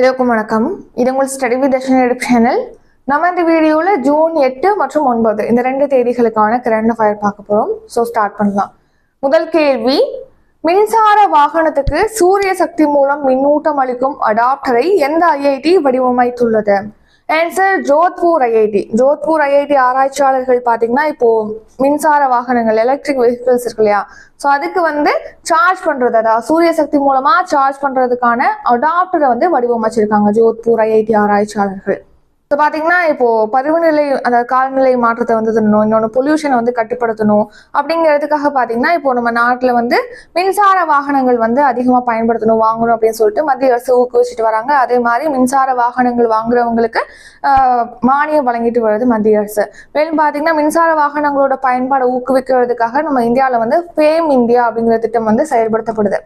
இதற்கும் வணக்கம். இது உங்கள் ஸ்டடி வித் தர்ஷன் சேனல். நம்ம இந்த வீடியோவில் ஜூன் எட்டு மற்றும் ஒன்பது இந்த ரெண்டு தேதிகளுக்கான கரண்ட் அஃபயர் பார்க்க போகிறோம் ஸோ ஸ்டார்ட் பண்ணலாம். முதல் கேள்வி மின்சார வாகனத்துக்கு சூரிய சக்தி மூலம் மின்னூட்டம் அளிக்கும் அடாப்டரை எந்த IIT வடிவமைத்துள்ளது? Answer Jodhpur IIT Jodhpur IIT ஆராய்ச்சியாளர்கள் பார்த்தீங்கன்னா இப்போ மின்சார வாகனங்கள் எலக்ட்ரிக் வெஹிக்கிள்ஸ் இருக்கு இல்லையா? ஸோ அதுக்கு வந்து சார்ஜ் பண்றது அதாவது சூரிய சக்தி மூலமா சார்ஜ் பண்றதுக்கான அடாப்டரை வந்து வடிவமைச்சிருக்காங்க ஜோத்பூர் ஐஐடி ஆராய்ச்சியாளர்கள். ஸோ பார்த்தீங்கன்னா இப்போ பருவநிலை அந்த காலநிலை மாற்றத்தை வந்து தரணும் இன்னொன்று பொல்யூஷனை வந்து கட்டுப்படுத்தணும் அப்படிங்கிறதுக்காக பார்த்தீங்கன்னா இப்போ நம்ம நாட்டில் வந்து மின்சார வாகனங்கள் வந்து அதிகமாக பயன்படுத்தணும் வாங்கணும் அப்படின்னு சொல்லிட்டு மத்திய அரசு ஊக்குவிச்சுட்டு வராங்க. அதே மாதிரி மின்சார வாகனங்கள் வாங்குறவங்களுக்கு ஆஹ், மானியம் வழங்கிட்டு வருது மத்திய அரசு. மேலும் பார்த்தீங்கன்னா மின்சார வாகனங்களோட பயன்பாடை ஊக்குவிக்கிறதுக்காக நம்ம இந்தியாவில் வந்து ஃபேம் இந்தியா அப்படிங்கிற திட்டம் வந்து செயல்படுத்தப்படுது.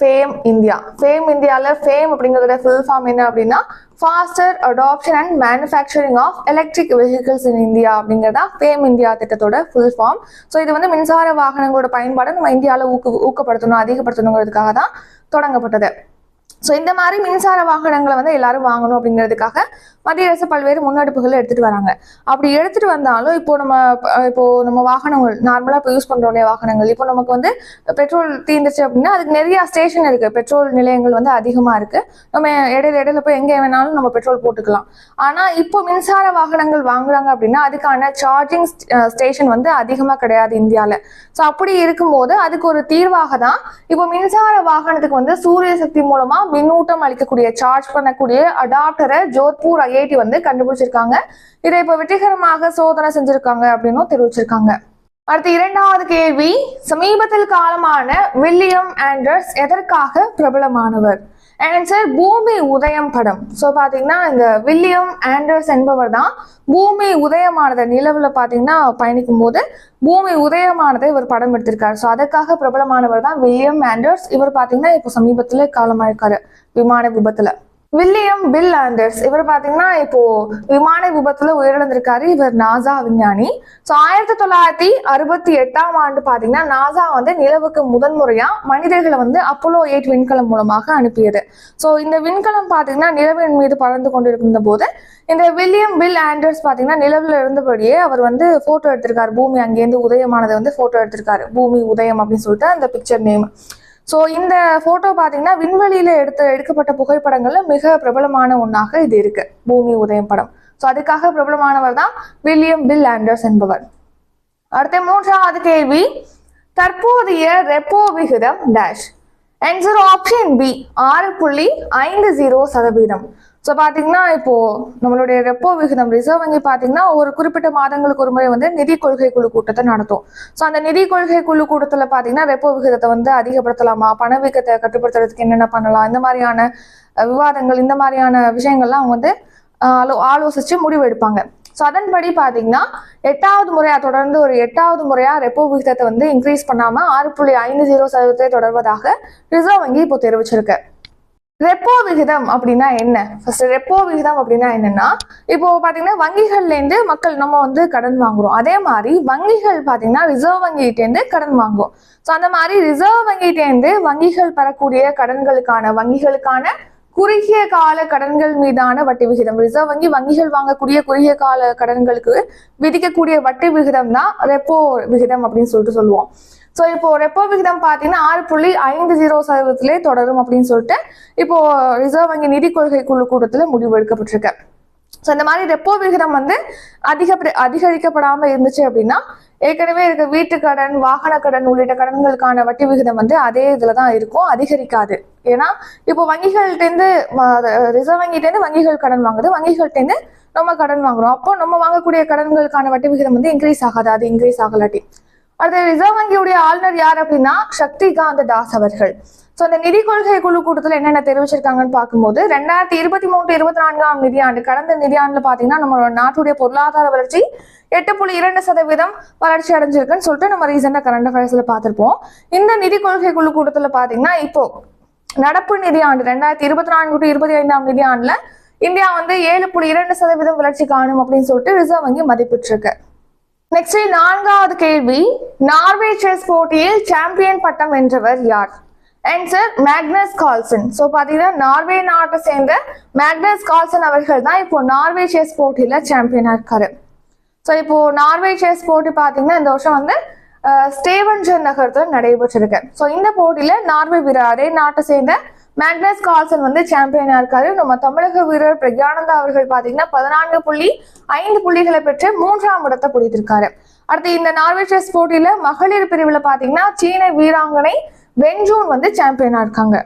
ஃபேம் இந்தியா ஃபேம் இந்தியாவில் ஃபேம் அப்படிங்கிறதோட ஃபுல் ஃபார்ம் என்ன அப்படின்னா faster adoption and manufacturing of electric vehicles in India அப்படிங்கிறதா ஃபேம் இந்தியா திட்டத்தோட ஃபுல் ஃபார்ம் ஸோ இது வந்து மின்சார வாகனங்களோட பயன்பாடை நம்ம இந்தியாவில் ஊக்கு ஊக்கப்படுத்தணும் அதிகப்படுத்தணுங்கிறதுக்காக தான் தொடங்கப்பட்டது. ஸோ இந்த மாதிரி மின்சார வாகனங்களை வந்து எல்லாரும் வாங்கணும் அப்படிங்கிறதுக்காக மத்திய அரசு பல்வேறு முன்னெடுப்புகள் எடுத்துட்டு வராங்க. அப்படி எடுத்துட்டு வந்தாலும் இப்போ நம்ம இப்போ நம்ம வாகனங்கள் நார்மலாக இப்போ யூஸ் பண்றோம் இல்லையா வாகனங்கள் இப்போ நமக்கு வந்து பெட்ரோல் தீர்ந்துச்சு அப்படின்னா அதுக்கு நிறைய ஸ்டேஷன் இருக்கு. பெட்ரோல் நிலையங்கள் வந்து அதிகமா இருக்கு. நம்ம இடையில இடையில போய் எங்கே வேணாலும் நம்ம பெட்ரோல் போட்டுக்கலாம். ஆனா இப்போ மின்சார வாகனங்கள் வாங்குறாங்க அப்படின்னா அதுக்கான சார்ஜிங் ஸ்டேஷன் வந்து அதிகமா கிடையாது இந்தியால. ஸோ அப்படி இருக்கும்போது அதுக்கு ஒரு தீர்வாக தான் இப்போ மின்சார வாகனத்துக்கு வந்து சூரிய சக்தி மூலமா மின்னூட்டம் அளிக்கக்கூடிய சார்ஜ் பண்ணக்கூடிய அடாப்டரை ஜோத்பூர் ஐஐடி வந்து கண்டுபிடிச்சிருக்காங்க. இதை இப்போ வெற்றிகரமாக சோதனை செஞ்சிருக்காங்க அப்படின்னும் தெரிவிச்சிருக்காங்க. அடுத்து இரண்டாவது கேள்வி சமீபத்தில் காலமான வில்லியம் ஆண்டர்ஸ் எதற்காக பிரபலமானவர்? ஆன்சர் பூமி உதயம் படம். ஸோ பார்த்தீங்கன்னா இந்த வில்லியம் ஆண்டர்ஸ் என்பவர் தான் பூமி உதயமானதை நிலவில் பார்த்தீங்கன்னா பயணிக்கும் போது பூமி உதயமானதை இவர் படம் எடுத்திருக்காரு. ஸோ அதற்காக பிரபலமானவர் தான் வில்லியம் ஆண்டர்ஸ். இவர் பார்த்தீங்கன்னா இப்போ சமீபத்தில் காலமாயிருக்காரு விமான விபத்தில். William Bill Anders. இவர் பாத்தீங்கன்னா இப்போ விமான விபத்துல உயிரிழந்திருக்காரு. இவர் நாசா விஞ்ஞானி. ஸோ ஆயிரத்தி தொள்ளாயிரத்தி அறுபத்தி எட்டாம் ஆண்டு பாத்தீங்கன்னா நாசா வந்து நிலவுக்கு முதன்முறையா மனிதர்களை வந்து அப்போலோ எயிட் விண்கலம் மூலமாக அனுப்பியது. ஸோ இந்த விண்கலம் பாத்தீங்கன்னா நிலவின் மீது பறந்து கொண்டிருந்த போது இந்த வில்லியம் பில் ஆண்டர்ஸ் பாத்தீங்கன்னா நிலவுல இருந்தபடியே அவர் வந்து போட்டோ எடுத்திருக்காரு. பூமி அங்கேருந்து உதயமானதை வந்து போட்டோ எடுத்திருக்காரு. பூமி உதயம் அப்படின்னு சொல்லிட்டு அந்த பிக்சர் நேம் ஸோ இந்த போட்டோ பார்த்தீங்கன்னா விண்வெளியில எடுத்த எடுக்கப்பட்ட புகைப்படங்கள்ல மிக பிரபலமான ஒன்றாக இது இருக்கு. பூமி உதயம் படம். ஸோ அதுக்காக பிரபலமானவர் தான் வில்லியம் பில் ஆண்டர்ஸ் என்பவர். அடுத்த மூன்றாவது கேள்வி. தற்போதைய ரெப்போ விகிதம் டேஷ் ஆன்சர் ஆப்ஷன் பி ஆறு புள்ளி ஐந்து ஜீரோ சதவீதம். ஸோ பார்த்தீங்கன்னா இப்போ நம்மளுடைய ரெப்போ விகிதம் ரிசர்வ் வங்கி பார்த்தீங்கன்னா ஒரு குறிப்பிட்ட மாதங்களுக்கு ஒரு முறை வந்து நிதி கொள்கை குழு கூட்டத்தை நடத்தும். ஸோ அந்த நிதி கொள்கை குழு கூட்டத்தில் பார்த்தீங்கன்னா ரெப்போ விகிதத்தை வந்து அதிகப்படுத்தலாமா? பணவீக்கத்தை கட்டுப்படுத்துறதுக்கு என்னென்ன பண்ணலாம்? இந்த மாதிரியான விவாதங்கள் இந்த மாதிரியான விஷயங்கள்லாம் அவங்க வந்து ஆலோ ஆலோசிச்சு முடிவு எடுப்பாங்க. ஸோ அதன்படி பார்த்தீங்கன்னா எட்டாவது முறையா தொடர்ந்து ஒரு எட்டாவது முறையா ரெப்போ விகிதத்தை வந்து இன்க்ரீஸ் பண்ணாம ஆறு புள்ளி ஐந்து ஜீரோ சதவீதத்தை தொடர்வதாக ரிசர்வ் வங்கி இப்போ தெரிவிச்சிருக்கு. ரெப்போ விகிதம் அப்படின்னா என்ன? ஃபர்ஸ்ட் ரெப்போ விகிதம் அப்படின்னா என்னன்னா இப்போ பாத்தீங்கன்னா வங்கிகள்ல இருந்து மக்கள் நம்ம வந்து கடன் வாங்குறோம். அதே மாதிரி வங்கிகள் பாத்தீங்கன்னா ரிசர்வ் வங்கிகிட்டேருந்து கடன் வாங்குவோம் ஸோ அந்த மாதிரி ரிசர்வ் வங்கிகிட்டேருந்து வங்கிகள் பெறக்கூடிய கடன்களுக்கான வங்கிகளுக்கான குறுகிய கால கடன்கள் மீதான வட்டி விகிதம். ரிசர்வ் வங்கி வங்கிகள் வாங்கக்கூடிய குறுகிய கால கடன்களுக்கு விதிக்கக்கூடிய வட்டி விகிதம் தான் ரெப்போ விகிதம் அப்படின்னு சொல்லிட்டு சொல்லுவோம். ஸோ இப்போ ரெப்போ விகிதம் பார்த்தீங்கன்னா ஆறு புள்ளி ஐந்து ஜீரோ சதவீதத்திலே தொடரும் அப்படின்னு சொல்லிட்டு இப்போ ரிசர்வ் வங்கி நிதி கொள்கை குழு கூட்டத்தில் முடிவு எடுக்கப்பட்டிருக்கு. ஸோ இந்த மாதிரி ரெப்போ விகிதம் வந்து அதிக அதிகரிக்கப்படாமல் இருந்துச்சு அப்படின்னா ஏற்கனவே இருக்க வீட்டு கடன் வாகன கடன் உள்ளிட்ட கடன்களுக்கான வட்டி விகிதம் வந்து அதே இதில் தான் இருக்கும் அதிகரிக்காது. ஏன்னா இப்போ வங்கிகள்கிட்டேருந்து ரிசர்வ் வங்கிட்டேருந்து வங்கிகள் கடன் வாங்குது வங்கிகள்கிட்டேருந்து நம்ம கடன் வாங்குறோம். அப்போ நம்ம வாங்கக்கூடிய கடன்களுக்கான வட்டி விகிதம் வந்து இன்க்ரீஸ் ஆகாது அது இன்க்ரீஸ் ஆகலாட்டி. அடுத்து ரிசர்வ் வங்கியுடைய ஆளுநர் யார் அப்படின்னா சக்திகாந்த தாஸ் அவர்கள். ஸோ அந்த நிதி கொள்கை குழு கூட்டத்தில் என்னென்ன தெரிவிச்சிருக்காங்கன்னு பார்க்கும்போது ரெண்டாயிரத்தி இருபத்தி மூணு இருபத்தி நான்காம் நிதியாண்டு கடந்த நிதியாண்டுல பார்த்தீங்கன்னா நம்ம நாட்டுடைய பொருளாதார வளர்ச்சி எட்டு புள்ளி இரண்டு சதவீதம் வளர்ச்சி அடைஞ்சிருக்குன்னு சொல்லிட்டு நம்ம ரீசெண்டாக கரண்ட் அஃபேர்ஸ்ல பாத்திருப்போம் இந்த நிதி கொள்கை குழு கூட்டத்தில் பார்த்தீங்கன்னா இப்போ நடப்பு நிதியாண்டு ரெண்டாயிரத்தி இருபத்தி நான்கு டு இருபத்தி ஐந்தாம் நிதியாண்டுல இந்தியா வந்து ஏழு புள்ளி இரண்டு சதவீதம் வளர்ச்சி காணும் அப்படின்னு சொல்லிட்டு ரிசர்வ் வங்கி மதிப்பிட்டிருக்கு. நெக்ஸ்ட் நான்காவது கேள்வி. நார்வே செஸ் போட்டியில் சாம்பியன் பட்டம் வென்றவர் யார்? ஆன்சர் மேக்னஸ் கால்சன் ஸோ பார்த்தீங்கன்னா நார்வே நாட்டை சேர்ந்த மேக்னஸ் கால்சன் அவர்கள் தான் இப்போ நார்வே செஸ் போட்டியில் சாம்பியனாக இருக்காரு. ஸோ இப்போ நார்வே செஸ் போட்டி பார்த்தீங்கன்னா இந்த வருஷம் வந்து ஸ்டேவன்ஜன் நகரத்தில் நடைபெற்றிருக்கு. ஸோ இந்த போட்டியில் நார்வே வீரர் அதே நாட்டை சேர்ந்த மேக்னஸ் கால்சன் வந்து சாம்பியனா இருக்காரு. நம்ம தமிழக வீரர் பிரக்யானந்தா அவர்கள் பாத்தீங்கன்னா பதினான்கு புள்ளி ஐந்து புள்ளிகளை பெற்று மூன்றாம் இடத்தை பிடித்திருக்காரு. அடுத்து இந்த நார்வே செஸ் போட்டியில மகளிர் பிரிவுல பாத்தீங்கன்னா சீன வீராங்கனை வென்ஜூன் வந்து சாம்பியனா இருக்காங்க.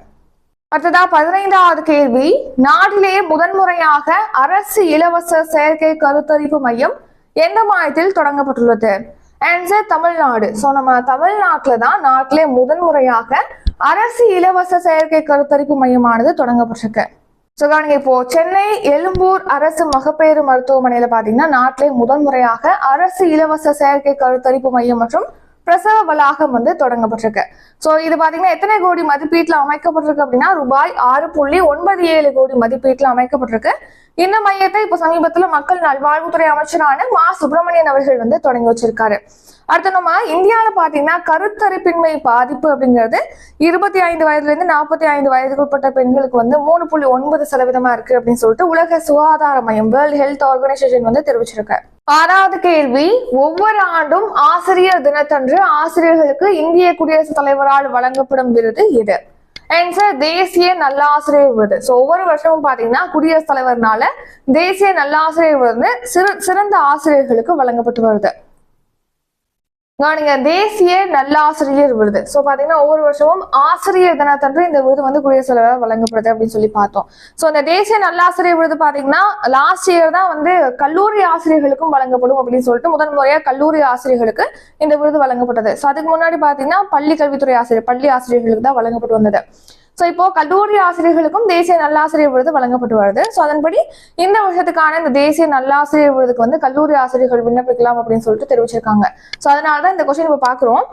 அடுத்ததா பதினைந்தாவது கேள்வி. நாட்டிலேயே முதன்முறையாக அரசு இலவச செயற்கை கருத்தரிப்பு மையம் எந்த மாதத்தில் தொடங்கப்பட்டுள்ளது? ஆன்சர் தமிழ்நாடு. ஸோ நம்ம தமிழ்நாட்டில் தான் நாட்டிலே முதன்முறையாக அரசு இலவச செயற்கை கருத்தரிப்பு மையமானது தொடங்கப்பட்டிருக்கு. ஸோ கவனிங்க இப்போ சென்னை எழும்பூர் அரசு மகப்பேறு மருத்துவமனையில பாத்தீங்கன்னா நாட்டிலே முதன்முறையாக அரசு இலவச செயற்கை கருத்தரிப்பு மையம் மற்றும் பிரசவ வளாகம் வந்து தொடங்கப்பட்டிருக்கு. ஸோ இது பாத்தீங்கன்னா எத்தனை கோடி மதிப்பீட்டில் அமைக்கப்பட்டிருக்கு அப்படின்னா ரூபாய் ஆறு புள்ளி ஒன்பது ஏழு கோடி மதிப்பீட்டில் அமைக்கப்பட்டிருக்கு. இந்த மையத்தை இப்போ சமீபத்துல மக்கள் நல்வாழ்வுத்துறை அமைச்சரான மா. சுப்பிரமணியன் அவர்கள் வந்து தொடங்கி வச்சிருக்காரு. அடுத்து நம்ம இந்தியாவில் பாத்தீங்கன்னா கருத்தரிப்பின்மை பாதிப்பு அப்படிங்கிறது இருபத்தி ஐந்து வயதுல இருந்து நாற்பத்தி ஐந்து வயதுக்கு உட்பட்ட பெண்களுக்கு வந்து மூணு புள்ளி ஒன்பது சதவீதமா இருக்கு அப்படின்னு சொல்லிட்டு உலக சுகாதார மையம் வேர்ல்ட் ஹெல்த் ஆர்கனைசேஷன் வந்து தெரிவிச்சிருக்கு. ஆறாவது கேள்வி ஒவ்வொரு ஆண்டும் ஆசிரியர் தினத்தன்று ஆசிரியர்களுக்கு இந்திய குடியரசுத் தலைவரால் வழங்கப்படும் விருது எது? ஆன்சர் தேசிய நல்லாசிரியர் விருது. ஸோ ஒவ்வொரு வருஷமும் பாத்தீங்கன்னா குடியரசுத் தலைவர்னால தேசிய நல்லாசிரியர் விருது சிறு சிறந்த ஆசிரியர்களுக்கு வழங்கப்பட்டு வருது. நானுங்க தேசிய நல்லாசிரியர் விருது. ஸோ பார்த்தீங்கன்னா ஒவ்வொரு வருஷமும் ஆசிரியர் தினத்தன்று இந்த விருது வந்து குடியரசுத் தலைவர் வழங்கப்படுது அப்படின்னு சொல்லி பார்த்தோம். ஸோ இந்த தேசிய நல்லாசிரியர் விருது பார்த்தீங்கன்னா லாஸ்ட் இயர் தான் வந்து கல்லூரி ஆசிரியர்களுக்கும் வழங்கப்படும் அப்படின்னு சொல்லிட்டு முதன் முறையாக கல்லூரி ஆசிரியர்களுக்கு இந்த விருது வழங்கப்பட்டது. ஸோ அதுக்கு முன்னாடி பார்த்தீங்கன்னா பள்ளி கல்வித்துறை ஆசிரியர் பள்ளி ஆசிரியர்களுக்கு தான் வழங்கப்பட்டு வந்தது. ஸோ இப்போ கல்லூரி ஆசிரியர்களுக்கும் தேசிய நல்லாசிரியர் விருது வழங்கப்பட்டு வருது ஸோ அதன்படி இந்த வருஷத்துக்கான இந்த தேசிய நல்லாசிரியர் விருதுக்கு வந்து கல்லூரி ஆசிரியர்கள் விண்ணப்பிக்கலாம் அப்படின்னு சொல்லிட்டு தெரிவிச்சிருக்காங்க. ஸோ அதனாலதான் இந்த கொஸ்டின் இப்போ பார்க்குறோம்.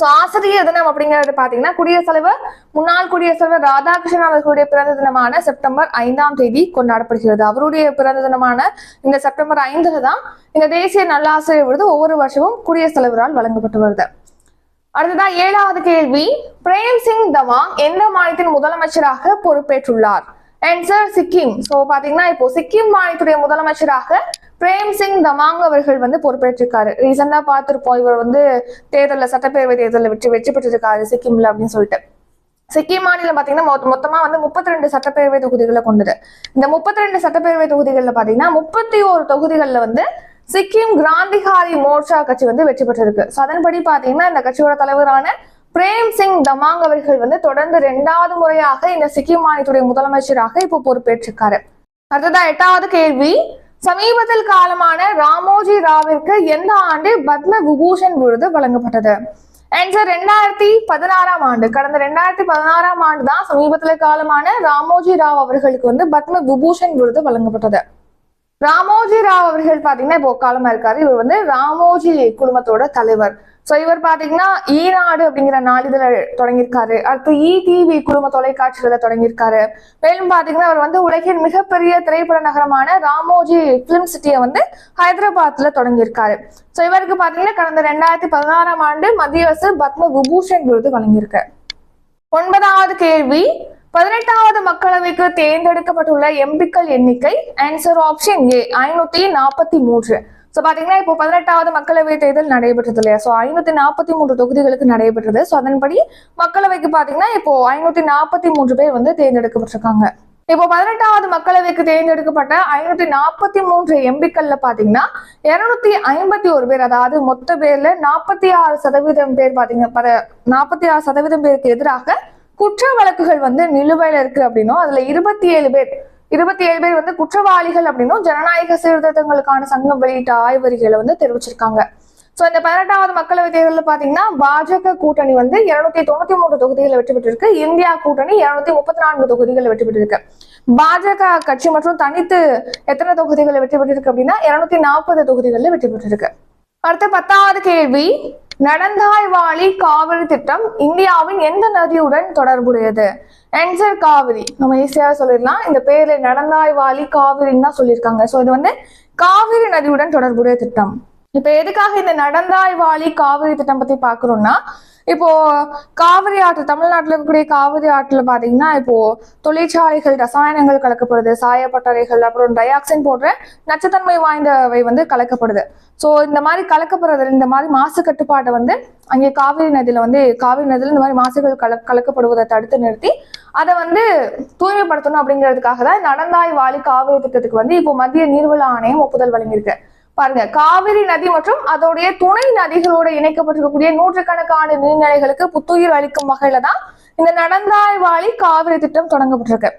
ஸோ ஆசிரியர் தினம் அப்படிங்கிறது பார்த்தீங்கன்னா குடியரசுத் தலைவர் முன்னாள் குடியரசுத் தலைவர் ராதாகிருஷ்ணன் அவர்களுடைய பிறந்த தினமான செப்டம்பர் ஐந்தாம் தேதி கொண்டாடப்படுகிறது. அவருடைய பிறந்த தினமான இந்த செப்டம்பர் ஐந்துல தான் இந்த தேசிய நல்லாசிரியர் விருது ஒவ்வொரு வருஷமும் குடியரசுத் தலைவரால் வழங்கப்பட்டு வருது. அடுத்ததான் ஏழாவது கேள்வி. பிரேம் சிங் தவாங் எந்த மாநிலத்தின் முதலமைச்சராக பொறுப்பேற்றுள்ளார்? ஆன்சர் சிக்கிம். ஸோ பாத்தீங்கன்னா இப்போ சிக்கிம் மாநிலத்துடைய முதலமைச்சராக பிரேம் சிங் தமாங் அவர்கள் வந்து பொறுப்பேற்றிருக்காரு. ரீசெண்டா பார்த்திருப்போம் இவர் வந்து தேர்தலில் சட்டப்பேரவை தேர்தலில் வெற்றி வெற்றி பெற்றிருக்காரு சிக்கிம்ல அப்படின்னு சொல்லிட்டு. சிக்கிம் மாநிலம் பாத்தீங்கன்னா மொத்த- மொத்தமா வந்து முப்பத்தி ரெண்டு சட்டப்பேரவை தொகுதிகளை கொண்டது. இந்த முப்பத்தி ரெண்டு சட்டப்பேரவை தொகுதிகள்ல பாத்தீங்கன்னா முப்பத்தி ஒரு தொகுதிகள்ல வந்து சிக்கிம் கிராந்திகாரி மோர்ச்சா கட்சி வந்து வெற்றி பெற்றிருக்கு. ஸோ அதன்படி பார்த்தீங்கன்னா இந்த கட்சியோட தலைவரான பிரேம் சிங் தமாங் அவர்கள் வந்து தொடர்ந்து இரண்டாவது முறையாக இந்த சிக்கிம் மாநிலத்துடைய முதலமைச்சராக இப்போ பொறுப்பேற்றிருக்காரு. அடுத்ததா எட்டாவது கேள்வி. சமீபத்தில் காலமான ராமோஜி ராவிற்கு எந்த ஆண்டு பத்ம விபூஷன் விருது வழங்கப்பட்டது? ஆன்சர் ரெண்டாயிரத்தி பதினாறாம் ஆண்டு கடந்த ரெண்டாயிரத்தி பதினாறாம் ஆண்டு தான் சமீபத்துல காலமான ராமோஜி ராவ் அவர்களுக்கு வந்து பத்ம விபூஷன் விருது வழங்கப்பட்டது. ராமோஜி ராவ் அவர்கள் பாத்தீங்கன்னா இப்போ காலமா இருக்காரு. இவர் வந்து ராமோஜி குழுமத்தோட தலைவர். சோ இவர் பாத்தீங்கன்னா ஈநாடு அப்படிங்கிற நாளிதழ தொடங்கியிருக்காரு. அடுத்து இ டிவி குழும தொலைக்காட்சிகளை தொடங்கியிருக்காரு. மேலும் பாத்தீங்கன்னா அவர் வந்து உலகின் மிகப்பெரிய திரைப்பட நகரமான ராமோஜி பிலிம் சிட்டியை வந்து ஹைதராபாத்ல தொடங்கியிருக்காரு. சோ இவருக்கு பாத்தீங்கன்னா கடந்த ரெண்டாயிரத்தி பதினாறாம் ஆண்டு மத்திய அரசு பத்ம விபூஷன் விருது வழங்கியிருக்கு. ஒன்பதாவது கேள்வி பதினெட்டாவது மக்களவைக்கு தேர்ந்தெடுக்கப்பட்டுள்ள எம்பிக்கள் எண்ணிக்கை ஆன்சர் ஆப்ஷன் ஏ ஐநூத்தி நாற்பத்தி மூன்று. ஸோ பார்த்தீங்கன்னா இப்போ பதினெட்டாவது மக்களவை தேர்தல் நடைபெற்றது இல்லையா? ஸோ ஐநூத்தி நாற்பத்தி மூன்று தொகுதிகளுக்கு நடைபெற்றது. ஸோ அதன்படி மக்களவைக்கு பார்த்தீங்கன்னா இப்போ ஐநூத்தி நாற்பத்தி மூன்று பேர் வந்து தேர்ந்தெடுக்கப்பட்டிருக்காங்க. இப்போ பதினெட்டாவது மக்களவைக்கு தேர்ந்தெடுக்கப்பட்ட ஐநூத்தி நாற்பத்தி மூன்று எம்பிக்கள்ல பாத்தீங்கன்னா இருநூத்தி ஐம்பத்தி ஒரு பேர் அதாவது மொத்த பேர்ல நாற்பத்தி ஆறு சதவீதம் பேர் பாத்தீங்கன்னா நாற்பத்தி ஆறு சதவீதம் பேருக்கு எதிராக குற்ற வழக்குகள் வந்து நிலுவையில இருக்கு அப்படின்னும் அதுல இருபத்தி ஏழு பேர் இருபத்தி ஏழு பேர் வந்து குற்றவாளிகள் அப்படின்னும் ஜனநாயக சீர்திருத்தங்களுக்கான சங்கம் வெளியிட்ட ஆய்வறிக்கையில வந்து தெரிவிச்சிருக்காங்க. சோ இந்த பதினெட்டாவது மக்களவை தேர்தலில் பாத்தீங்கன்னா பாஜக கூட்டணி வந்து இருநூத்தி தொண்ணூத்தி மூன்று தொகுதிகளில் வெற்றி பெற்றிருக்கு. இந்தியா கூட்டணி இருநூத்தி முப்பத்தி நான்கு தொகுதிகளில் வெற்றி பெற்றிருக்கு. பாஜக கட்சி மற்றும் தனித்து எத்தனை தொகுதிகளில் வெற்றி பெற்றிருக்கு அப்படின்னா இருநூத்தி நாற்பது தொகுதிகளில் வெற்றி பெற்றிருக்கு. அடுத்த பத்தாவது கேள்வி. நடந்தாய்வாளி காவிரி திட்டம் இந்தியாவின் எந்த நதியுடன் தொடர்புடையது? ஆன்சர் காவிரி. நம்ம ஈஸியாக சொல்லிடலாம். இந்த பேர்ல நடந்தாய்வாளி காவிரின்னு தான் சொல்லியிருக்காங்க. ஸோ இது வந்து காவிரி நதியுடன் தொடர்புடைய திட்டம். இப்ப எதுக்காக இந்த நடந்தாய்வாளி காவிரி திட்டம் பத்தி பாக்குறோம்னா இப்போ காவிரி ஆற்று தமிழ்நாட்டில் இருக்கக்கூடிய காவிரி ஆற்றுல பாத்தீங்கன்னா இப்போ தொழிற்சாலைகள் ரசாயனங்கள் கலக்கப்படுது சாயப்பட்டறைகள் அப்புறம் டயாக்சின் போன்ற நச்சுத்தன்மை வாய்ந்தவை வந்து கலக்கப்படுது. ஸோ இந்த மாதிரி கலக்கப்படுறதுல இந்த மாதிரி மாசு கட்டுப்பாட்டை வந்து அங்கே காவிரி நதியில வந்து காவிரி நதியில இந்த மாதிரி மாசுகள் கல கலக்கப்படுவதை தடுத்து நிறுத்தி அதை வந்து தூய்மைப்படுத்தணும் அப்படிங்கிறதுக்காக தான் இந்த நடந்தாய் வாலி காவிரி திட்டத்துக்கு வந்து இப்போ மத்திய நீர்வள ஆணையம் ஒப்புதல் வழங்கியிருக்கு. பாருங்க காவிரி நதி மற்றும் அதோடைய துணை நதிகளோட இணைக்கப்பட்டிருக்கக்கூடிய நூற்றுக்கணக்கான நீர்நிலைகளுக்கு புத்துயிர் அளிக்கும் வகையில தான் இந்த நடந்தாய்வாளி காவிரி திட்டம் தொடங்கப்பட்டிருக்கு.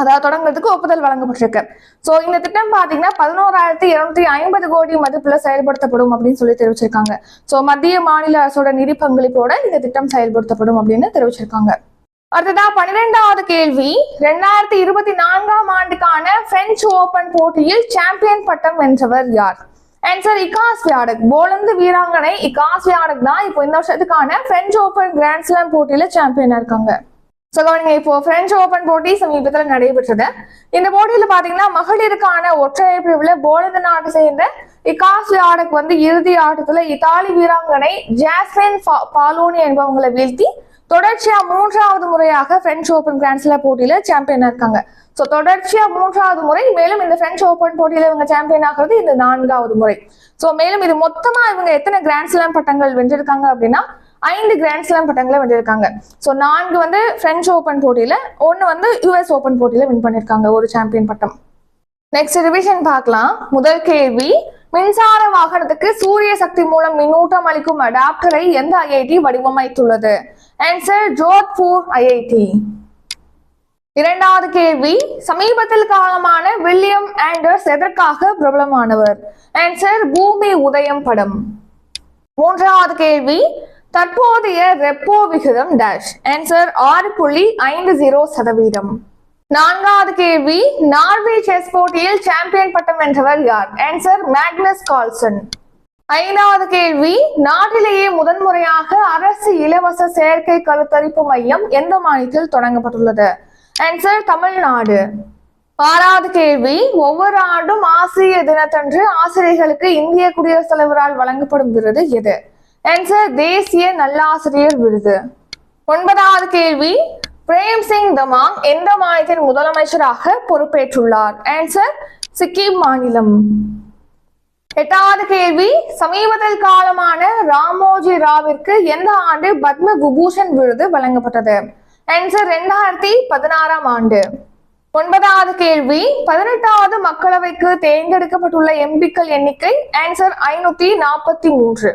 அதாவது தொடங்குறதுக்கு ஒப்புதல் வழங்கப்பட்டிருக்கு. சோ இந்த திட்டம் பாத்தீங்கன்னா பதினோராயிரத்தி இருநூத்தி ஐம்பது கோடி மதிப்புல செயல்படுத்தப்படும் அப்படின்னு சொல்லி தெரிவிச்சிருக்காங்க. சோ மத்திய மாநில அரசோட நிதி பங்களிப்போட இந்த திட்டம் செயல்படுத்தப்படும் அப்படின்னு தெரிவிச்சிருக்காங்க. அடுத்ததா பன்னிரெண்டாவது கேள்வி. ரெண்டாயிரத்தி இருபத்தி நான்காம் ஆண்டுக்கான பிரெஞ்சு ஓபன் போட்டியில் சாம்பியன் பட்டம் வென்றவர் யார்? ஆன்சர் இகாஸ் வியாடக். போலந்து வீராங்கனை இகாஸ் வியாடக் தான் இப்போ இந்த வருஷத்துக்கான பிரெஞ்சு ஓபன் கிராண்ட் ஸ்லாம் போட்டியில சாம்பியனா இருக்காங்க. ஸோ கவனிங்க இப்போ பிரெஞ்சு ஓபன் போட்டி சமீபத்தில் நடைபெற்றது. இந்த போட்டியில பாத்தீங்கன்னா மகளிருக்கான ஒற்றையர் பிரிவுல போலந்து நாட்டை சேர்ந்த இகாஸ் வியாடக் வந்து இறுதி ஆட்டத்துல இத்தாலி வீராங்கனை ஜாஸ்மின் பா- பாலோனி என்பவங்களை வீழ்த்தி தொடர்ச்சியா மூன்றாவது முறையாக பிரெஞ்சு ஓபன் கிராண்ட்ஸ்லாம் போட்டியில சாம்பியனா இருக்காங்க. சோ தொடர்ச்சியா மூன்றாவது முறை மேலும் இந்த பிரெஞ்சு ஓபன் போட்டியில இவங்க சாம்பியன் ஆகிறது இந்த நான்காவது முறை. சோ மேலும் இது மொத்தமா இவங்க எத்தனை கிராண்ட் ஸ்லாம் பட்டங்கள் வென்றிருக்காங்க அப்படின்னா ஐந்து கிராண்ட் ஸ்லாம் பட்டங்களை வென்றிருக்காங்க. சோ நான்கு வந்து பிரெஞ்சு ஓபன் போட்டியில ஒன்னு வந்து யுஎஸ் ஓபன் போட்டியில வின் பண்ணிருக்காங்க ஒரு சாம்பியன் பட்டம். நெக்ஸ்ட் ரிவிஷன் பார்க்கலாம். முதல் கேள்வி மின்சார வாகனத்துக்கு சூரிய சக்தி மூலம் மின்னூட்டம் அளிக்கும் அடாப்டரை எந்த ஐஐடி வடிவமைத்துள்ளது? ஆன்சர் ஜோத்பூர் ஐஐடி இரண்டாவது கேள்வி சமீபத்தில் காலமான வில்லியம் ஆண்டர்ஸ் எதற்காக பிரபலமானவர்? ஆன்சர் பூமி உதயம் படம். மூன்றாவது கேள்வி தற்போதைய ரெப்போ விகிதம் டேஷ் ஆன்சர் ஆறு புள்ளி ஐந்து ஜீரோ சதவீதம். நான்காவது கேள்வி நார்வே செஸ் போட்டியில் சாம்பியன் பட்டம் வென்றவர் யார்? ஆன்சர் மேக்னஸ் கால்சன் ஐந்தாவது கேள்வி நாட்டிலேயே முதன்முறையாக அரசு இலவச செயற்கை கருத்தரிப்பு மையம் எந்த மாநிலத்தில் தொடங்கப்பட்டுள்ளது? ஆன்சர் தமிழ்நாடு. ஆறாவது கேள்வி ஒவ்வொரு ஆண்டும் ஆசிரியர் தினத்தன்று ஆசிரியர்களுக்கு இந்திய குடியரசுத் தலைவரால் வழங்கப்படும் விருது எது? ஆன்சர் தேசிய நல்லாசிரியர் விருது. ஒன்பதாவது கேள்வி பிரேம் சிங் தமாங் எந்த மாநிலத்தின் முதலமைச்சராக பொறுப்பேற்றுள்ளார்? ஆன்சர் சிக்கிம் மாநிலம். எட்டாவது கேள்வி சமீபத்தில் காலமான ராமோஜி ராவிற்கு எந்த ஆண்டு பத்ம விபூஷன் விருது வழங்கப்பட்டது? ஆன்சர் ரெண்டாயிரத்தி பதினாறாம் ஆண்டு. ஒன்பதாவது கேள்வி பதினெட்டாவது மக்களவைக்கு தேர்ந்தெடுக்கப்பட்டுள்ள எம்பிக்கள் எண்ணிக்கை ஆன்சர் ஐநூத்தி நாற்பத்தி மூன்று.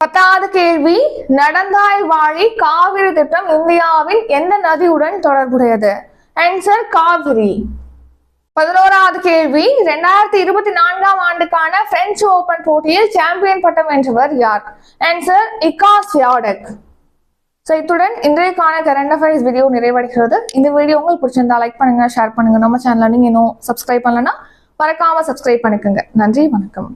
பத்தாவது கேள்வி நடந்தாய் வாழி காவிரி திட்டம் இந்தியாவின் எந்த நதியுடன் தொடர்புடையது? ஆன்சர் காவிரி. பதினோராவது கேள்வி ரெண்டாயிரத்தி இருபத்தி நான்காம் ஆண்டுக்கான பிரெஞ்சு ஓபன் போட்டியில் சாம்பியன் பட்டம் வென்றவர் யார்? ஆன்சர் இகாஸ் யாடக் ஸோ இத்துடன் இன்றைக்கான கரண்ட் அஃபேர்ஸ் வீடியோ நிறைவடைகிறது. இந்த வீடியோ உங்களுக்கு பிடிச்சிருந்தா லைக் பண்ணுங்க ஷேர் பண்ணுங்க. நம்ம சேனலை நீங்க இன்னும் சப்ஸ்கிரைப் பண்ணலன்னா மறக்காம சப்ஸ்கிரைப் பண்ணிக்கோங்க. நன்றி வணக்கம்.